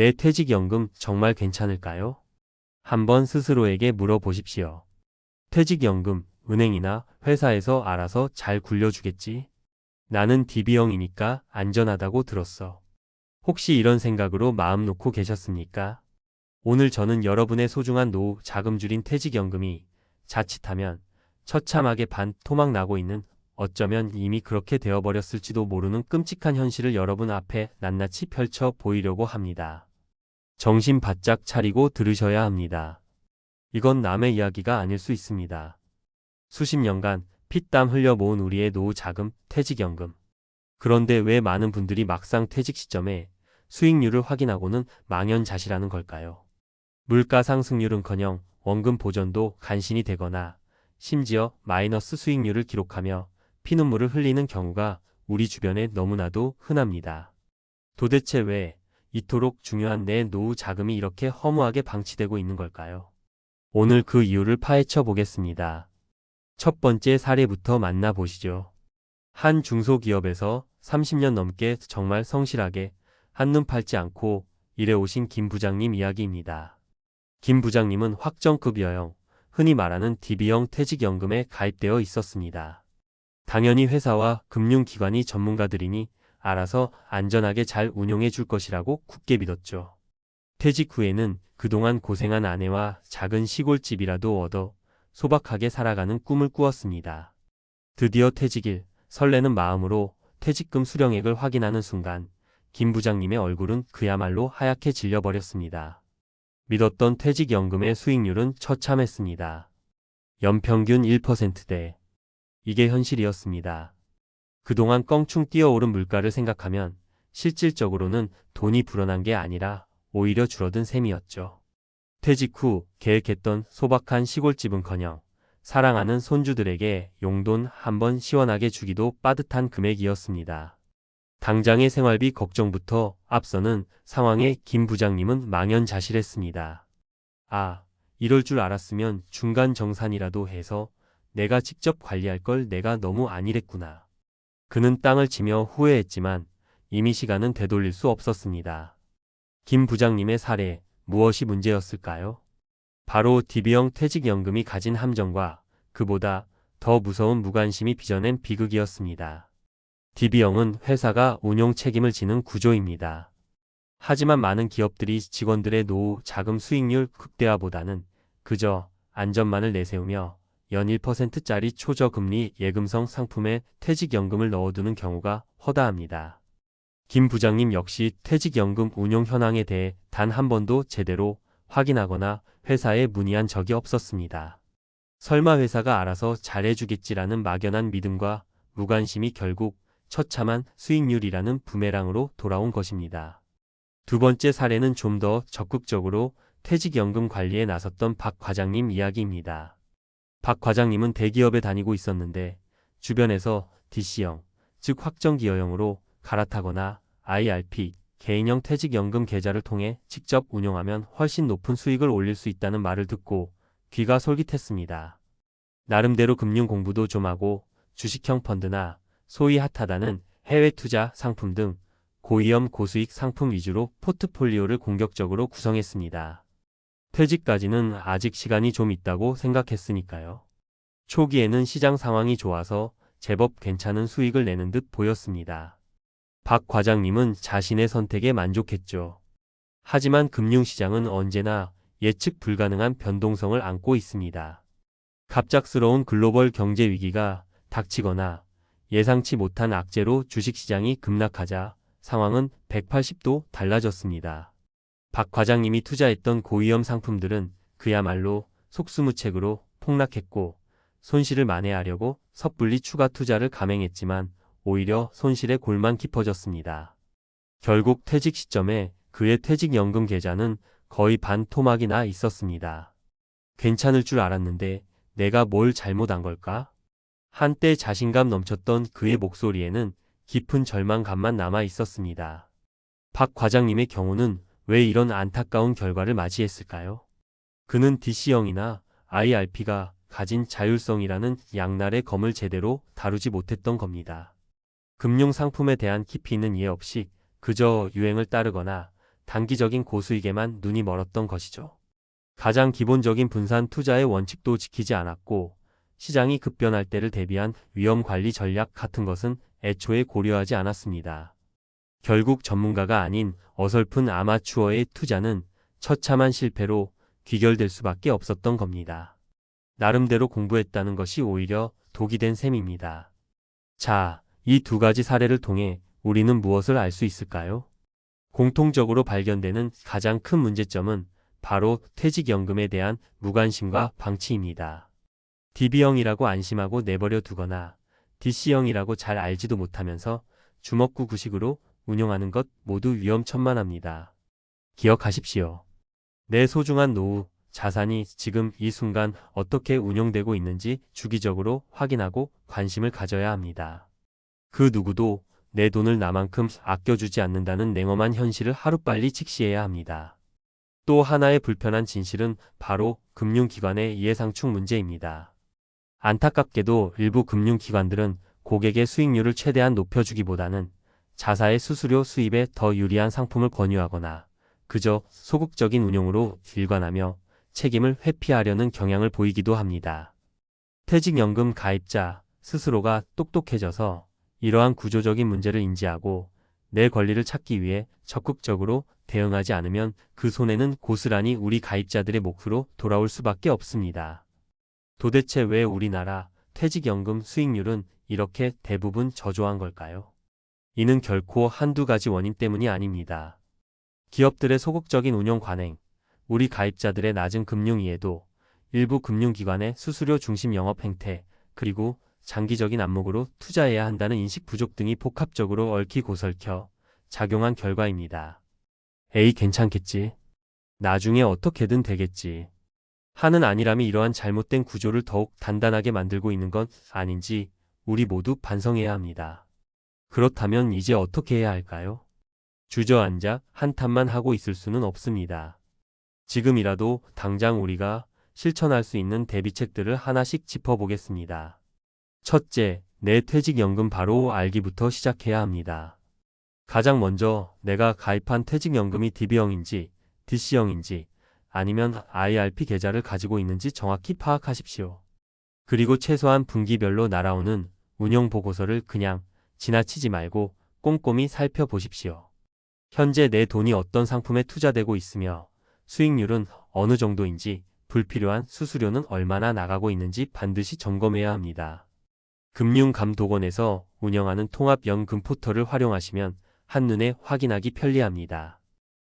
내 퇴직연금 정말 괜찮을까요? 한번 스스로에게 물어보십시오. 퇴직연금, 은행이나 회사에서 알아서 잘 굴려주겠지? 나는 DB형이니까 안전하다고 들었어. 혹시 이런 생각으로 마음 놓고 계셨습니까? 오늘 저는 여러분의 소중한 노후 자금 줄인 퇴직연금이 자칫하면 처참하게 반 토막 나고 있는 어쩌면 이미 그렇게 되어버렸을지도 모르는 끔찍한 현실을 여러분 앞에 낱낱이 펼쳐 보이려고 합니다. 정신 바짝 차리고 들으셔야 합니다. 이건 남의 이야기가 아닐 수 있습니다. 수십 년간 피땀 흘려 모은 우리의 노후 자금, 퇴직연금. 그런데 왜 많은 분들이 막상 퇴직 시점에 수익률을 확인하고는 망연자실하는 걸까요? 물가 상승률은커녕 원금 보전도 간신히 되거나 심지어 마이너스 수익률을 기록하며 피눈물을 흘리는 경우가 우리 주변에 너무나도 흔합니다. 도대체 왜 이토록 중요한 내 노후 자금이 이렇게 허무하게 방치되고 있는 걸까요? 오늘 그 이유를 파헤쳐 보겠습니다. 첫 번째 사례부터 만나보시죠. 한 중소기업에서 30년 넘게 정말 성실하게 한눈 팔지 않고 일해 오신 김 부장님 이야기입니다. 김 부장님은 확정급여형, 흔히 말하는 DB형 퇴직연금에 가입되어 있었습니다. 당연히 회사와 금융기관이 전문가들이니 알아서 안전하게 잘 운용해 줄 것이라고 굳게 믿었죠. 퇴직 후에는 그동안 고생한 아내와 작은 시골집이라도 얻어 소박하게 살아가는 꿈을 꾸었습니다. 드디어 퇴직일, 설레는 마음으로 퇴직금 수령액을 확인하는 순간 김 부장님의 얼굴은 그야말로 하얗게 질려버렸습니다. 믿었던 퇴직연금의 수익률은 처참했습니다. 연평균 1%대. 이게 현실이었습니다. 그동안 껑충 뛰어오른 물가를 생각하면 실질적으로는 돈이 불어난 게 아니라 오히려 줄어든 셈이었죠. 퇴직 후 계획했던 소박한 시골집은커녕 사랑하는 손주들에게 용돈 한번 시원하게 주기도 빠듯한 금액이었습니다. 당장의 생활비 걱정부터 앞서는 상황에 김 부장님은 망연자실했습니다. 아, 이럴 줄 알았으면 중간 정산이라도 해서 내가 직접 관리할 걸 내가 너무 안일했구나. 그는 땅을 치며 후회했지만 이미 시간은 되돌릴 수 없었습니다. 김 부장님의 사례, 무엇이 문제였을까요? 바로 DB형 퇴직연금이 가진 함정과 그보다 더 무서운 무관심이 빚어낸 비극이었습니다. DB형은 회사가 운용 책임을 지는 구조입니다. 하지만 많은 기업들이 직원들의 노후 자금 수익률 극대화보다는 그저 안전만을 내세우며 연 1%짜리 초저금리 예금성 상품에 퇴직연금을 넣어두는 경우가 허다합니다. 김 부장님 역시 퇴직연금 운용 현황에 대해 단 한 번도 제대로 확인하거나 회사에 문의한 적이 없었습니다. 설마 회사가 알아서 잘해주겠지라는 막연한 믿음과 무관심이 결국 처참한 수익률이라는 부메랑으로 돌아온 것입니다. 두 번째 사례는 좀 더 적극적으로 퇴직연금 관리에 나섰던 박 과장님 이야기입니다. 박 과장님은 대기업에 다니고 있었는데 주변에서 DC형, 즉 확정기여형으로 갈아타거나 IRP, 개인형 퇴직연금 계좌를 통해 직접 운용하면 훨씬 높은 수익을 올릴 수 있다는 말을 듣고 귀가 솔깃했습니다. 나름대로 금융 공부도 좀 하고 주식형 펀드나 소위 핫하다는 해외 투자 상품 등 고위험 고수익 상품 위주로 포트폴리오를 공격적으로 구성했습니다. 퇴직까지는 아직 시간이 좀 있다고 생각했으니까요. 초기에는 시장 상황이 좋아서 제법 괜찮은 수익을 내는 듯 보였습니다. 박 과장님은 자신의 선택에 만족했죠. 하지만 금융시장은 언제나 예측 불가능한 변동성을 안고 있습니다. 갑작스러운 글로벌 경제 위기가 닥치거나 예상치 못한 악재로 주식시장이 급락하자 상황은 180도 달라졌습니다. 박 과장님이 투자했던 고위험 상품들은 그야말로 속수무책으로 폭락했고 손실을 만회하려고 섣불리 추가 투자를 감행했지만 오히려 손실의 골만 깊어졌습니다. 결국 퇴직 시점에 그의 퇴직연금 계좌는 거의 반 토막이 나 있었습니다. 괜찮을 줄 알았는데 내가 뭘 잘못한 걸까? 한때 자신감 넘쳤던 그의 목소리에는 깊은 절망감만 남아 있었습니다. 박 과장님의 경우는 왜 이런 안타까운 결과를 맞이했을까요? 그는 DC형이나 IRP가 가진 자율성이라는 양날의 검을 제대로 다루지 못했던 겁니다. 금융 상품에 대한 깊이 있는 이해 없이 그저 유행을 따르거나 단기적인 고수익에만 눈이 멀었던 것이죠. 가장 기본적인 분산 투자의 원칙도 지키지 않았고 시장이 급변할 때를 대비한 위험 관리 전략 같은 것은 애초에 고려하지 않았습니다. 결국 전문가가 아닌 어설픈 아마추어의 투자는 처참한 실패로 귀결될 수밖에 없었던 겁니다. 나름대로 공부했다는 것이 오히려 독이 된 셈입니다. 자, 이 두 가지 사례를 통해 우리는 무엇을 알 수 있을까요? 공통적으로 발견되는 가장 큰 문제점은 바로 퇴직연금에 대한 무관심과 방치입니다. DB형이라고 안심하고 내버려 두거나 DC형이라고 잘 알지도 못하면서 주먹구 구식으로 운용하는 것 모두 위험천만합니다. 기억하십시오. 내 소중한 노후, 자산이 지금 이 순간 어떻게 운용되고 있는지 주기적으로 확인하고 관심을 가져야 합니다. 그 누구도 내 돈을 나만큼 아껴주지 않는다는 냉엄한 현실을 하루빨리 직시해야 합니다. 또 하나의 불편한 진실은 바로 금융기관의 이해상충 문제입니다. 안타깝게도 일부 금융기관들은 고객의 수익률을 최대한 높여주기보다는 자사의 수수료 수입에 더 유리한 상품을 권유하거나 그저 소극적인 운용으로 일관하며 책임을 회피하려는 경향을 보이기도 합니다. 퇴직연금 가입자 스스로가 똑똑해져서 이러한 구조적인 문제를 인지하고 내 권리를 찾기 위해 적극적으로 대응하지 않으면 그 손해는 고스란히 우리 가입자들의 몫으로 돌아올 수밖에 없습니다. 도대체 왜 우리나라 퇴직연금 수익률은 이렇게 대부분 저조한 걸까요? 이는 결코 한두 가지 원인 때문이 아닙니다. 기업들의 소극적인 운용 관행, 우리 가입자들의 낮은 금융 이해도, 일부 금융기관의 수수료 중심 영업 행태, 그리고 장기적인 안목으로 투자해야 한다는 인식 부족 등이 복합적으로 얽히고 설켜 작용한 결과입니다. 에이 괜찮겠지. 나중에 어떻게든 되겠지. 하는 아니람이 이러한 잘못된 구조를 더욱 단단하게 만들고 있는 건 아닌지 우리 모두 반성해야 합니다. 그렇다면 이제 어떻게 해야 할까요? 주저앉아 한탄만 하고 있을 수는 없습니다. 지금이라도 당장 우리가 실천할 수 있는 대비책들을 하나씩 짚어보겠습니다. 첫째, 내 퇴직연금 바로 알기부터 시작해야 합니다. 가장 먼저 내가 가입한 퇴직연금이 DB형인지 DC형인지 아니면 IRP 계좌를 가지고 있는지 정확히 파악하십시오. 그리고 최소한 분기별로 날아오는 운영 보고서를 그냥 지나치지 말고 꼼꼼히 살펴보십시오. 현재 내 돈이 어떤 상품에 투자되고 있으며 수익률은 어느 정도인지 불필요한 수수료는 얼마나 나가고 있는지 반드시 점검해야 합니다. 금융감독원에서 운영하는 통합연금 포털을 활용하시면 한눈에 확인하기 편리합니다.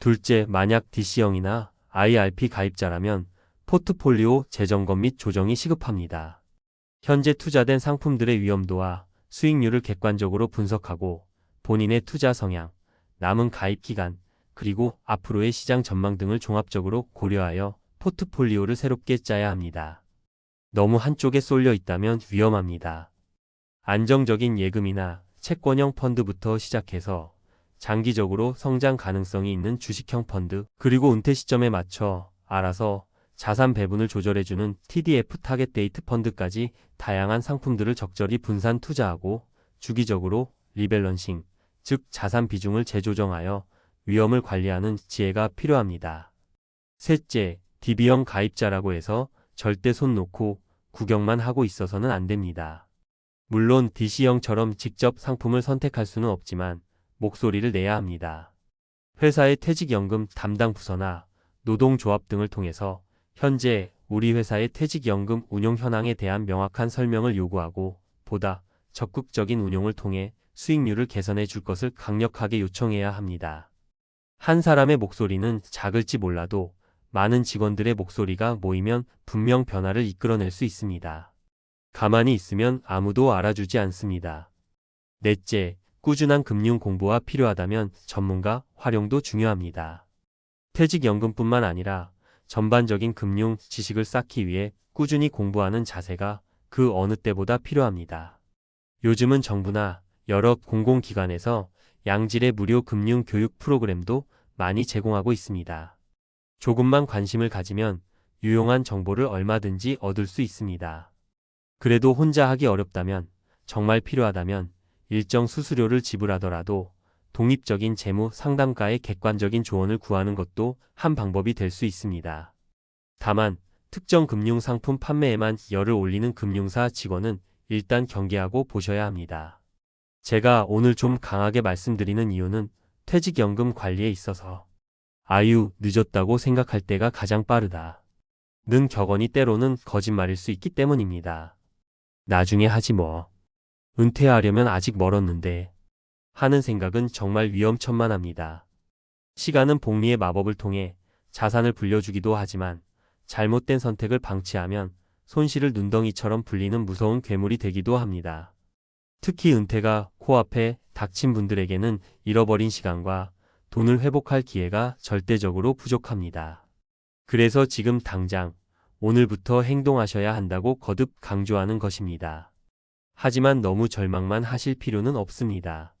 둘째, 만약 DC형이나 IRP 가입자라면 포트폴리오 재점검 및 조정이 시급합니다. 현재 투자된 상품들의 위험도와 수익률을 객관적으로 분석하고 본인의 투자 성향, 남은 가입 기간, 그리고 앞으로의 시장 전망 등을 종합적으로 고려하여 포트폴리오를 새롭게 짜야 합니다. 너무 한쪽에 쏠려 있다면 위험합니다. 안정적인 예금이나 채권형 펀드부터 시작해서 장기적으로 성장 가능성이 있는 주식형 펀드, 그리고 은퇴 시점에 맞춰 알아서 자산 배분을 조절해주는 TDF 타겟 데이트 펀드까지 다양한 상품들을 적절히 분산 투자하고 주기적으로 리밸런싱, 즉 자산 비중을 재조정하여 위험을 관리하는 지혜가 필요합니다. 셋째, DB형 가입자라고 해서 절대 손 놓고 구경만 하고 있어서는 안 됩니다. 물론 DC형처럼 직접 상품을 선택할 수는 없지만 목소리를 내야 합니다. 회사의 퇴직연금 담당 부서나 노동조합 등을 통해서 현재 우리 회사의 퇴직연금 운용 현황에 대한 명확한 설명을 요구하고 보다 적극적인 운용을 통해 수익률을 개선해 줄 것을 강력하게 요청해야 합니다. 한 사람의 목소리는 작을지 몰라도 많은 직원들의 목소리가 모이면 분명 변화를 이끌어낼 수 있습니다. 가만히 있으면 아무도 알아주지 않습니다. 넷째, 꾸준한 금융 공부가 필요하다면 전문가 활용도 중요합니다. 퇴직연금뿐만 아니라 전반적인 금융 지식을 쌓기 위해 꾸준히 공부하는 자세가 그 어느 때보다 필요합니다. 요즘은 정부나 여러 공공기관에서 양질의 무료 금융 교육 프로그램도 많이 제공하고 있습니다. 조금만 관심을 가지면 유용한 정보를 얼마든지 얻을 수 있습니다. 그래도 혼자 하기 어렵다면, 정말 필요하다면 일정 수수료를 지불하더라도 독립적인 재무 상담가의 객관적인 조언을 구하는 것도 한 방법이 될 수 있습니다. 다만 특정 금융 상품 판매에만 열을 올리는 금융사 직원은 일단 경계하고 보셔야 합니다. 제가 오늘 좀 강하게 말씀드리는 이유는 퇴직연금 관리에 있어서 아유, 늦었다고 생각할 때가 가장 빠르다. 는 격언이 때로는 거짓말일 수 있기 때문입니다. 나중에 하지 뭐. 은퇴하려면 아직 멀었는데 하는 생각은 정말 위험천만합니다. 시간은 복리의 마법을 통해 자산을 불려주기도 하지만 잘못된 선택을 방치하면 손실을 눈덩이처럼 불리는 무서운 괴물이 되기도 합니다. 특히 은퇴가 코앞에 닥친 분들에게는 잃어버린 시간과 돈을 회복할 기회가 절대적으로 부족합니다. 그래서 지금 당장 오늘부터 행동하셔야 한다고 거듭 강조하는 것입니다. 하지만 너무 절망만 하실 필요는 없습니다.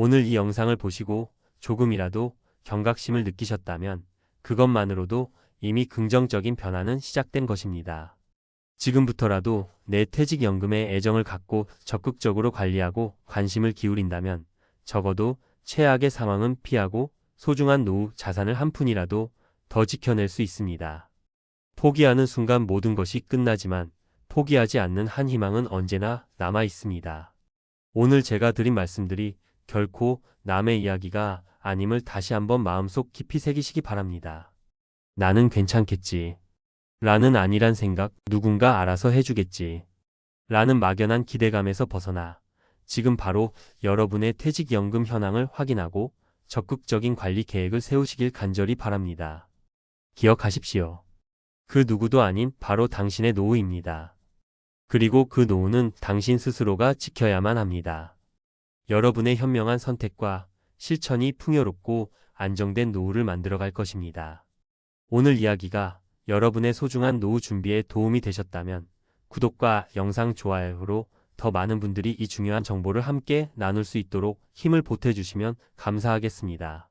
오늘 이 영상을 보시고 조금이라도 경각심을 느끼셨다면 그것만으로도 이미 긍정적인 변화는 시작된 것입니다. 지금부터라도 내 퇴직연금에 애정을 갖고 적극적으로 관리하고 관심을 기울인다면 적어도 최악의 상황은 피하고 소중한 노후 자산을 한 푼이라도 더 지켜낼 수 있습니다. 포기하는 순간 모든 것이 끝나지만 포기하지 않는 한 희망은 언제나 남아 있습니다. 오늘 제가 드린 말씀들이 결코 남의 이야기가 아님을 다시 한번 마음속 깊이 새기시기 바랍니다. 나는 괜찮겠지. 라는 아니란 생각 누군가 알아서 해주겠지. 라는 막연한 기대감에서 벗어나 지금 바로 여러분의 퇴직연금 현황을 확인하고 적극적인 관리 계획을 세우시길 간절히 바랍니다. 기억하십시오. 그 누구도 아닌 바로 당신의 노후입니다. 그리고 그 노후는 당신 스스로가 지켜야만 합니다. 여러분의 현명한 선택과 실천이 풍요롭고 안정된 노후를 만들어 갈 것입니다. 오늘 이야기가 여러분의 소중한 노후 준비에 도움이 되셨다면 구독과 영상 좋아요로 더 많은 분들이 이 중요한 정보를 함께 나눌 수 있도록 힘을 보태주시면 감사하겠습니다.